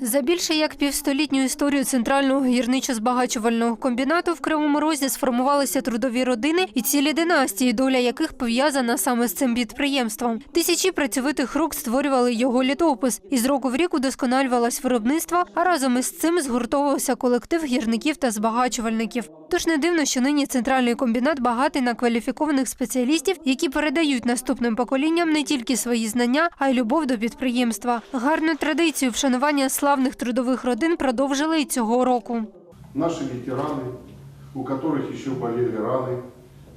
За більше як півстолітню історію центрального гірничо-збагачувального комбінату в Кривому Розі сформувалися трудові родини і цілі династії, доля яких пов'язана саме з цим підприємством. Тисячі працьовитих рук створювали його літопис. І з року в рік удосконалювалось виробництво, а разом із цим згуртовувався колектив гірників та збагачувальників. Тож не дивно, що нині центральний комбінат багатий на кваліфікованих спеціалістів, які передають наступним поколінням не тільки свої знання, а й любов до підприємства. Гарну традицію вшанування славних трудових родин продовжили і цього року. Наши ветераны, у которых еще болели раны,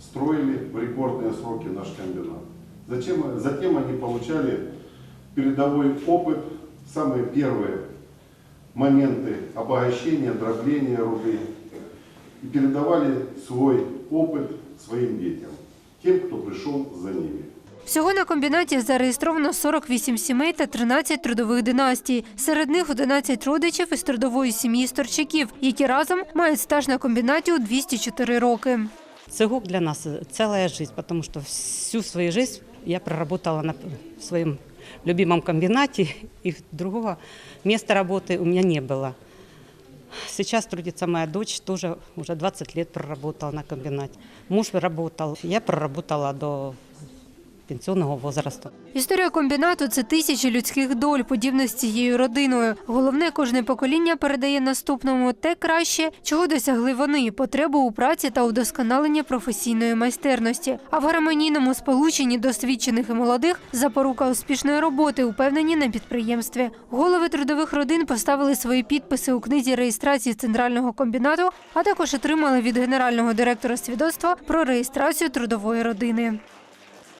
строили в рекордные сроки наш комбинат. Зачем, затем они получали передовой опыт, самые первые моменты обогащения, дробления руды и передавали свой опыт своим детям, тем, кто пришел за ними. Всього на комбінаті зареєстровано 48 сімей та 13 трудових династій. Серед них 11 родичів із трудової сім'ї Сторчаків, які разом мають стаж на комбінаті у 204 роки. Цегук для нас целая жизнь, потому что всю свою жизнь я проработала на своем любимом комбинате, и другого места работы у меня не было. Сейчас трудится моя дочь, тоже уже 20 лет проработала на комбинате. Муж работал, я проработала до пенсионного возраста. Історія комбінату це тисячі людських доль, подібних з цією родиною. Головне, кожне покоління передає наступному те краще, чого досягли вони потребу у праці та удосконаленні професійної майстерності. А в гармонійному сполученні досвідчених і молодих запорука успішної роботи, упевнені на підприємстві. Голови трудових родин поставили свої підписи у книзі реєстрації центрального комбінату, а також отримали від генерального директора свідоцтва про реєстрацію трудової родини.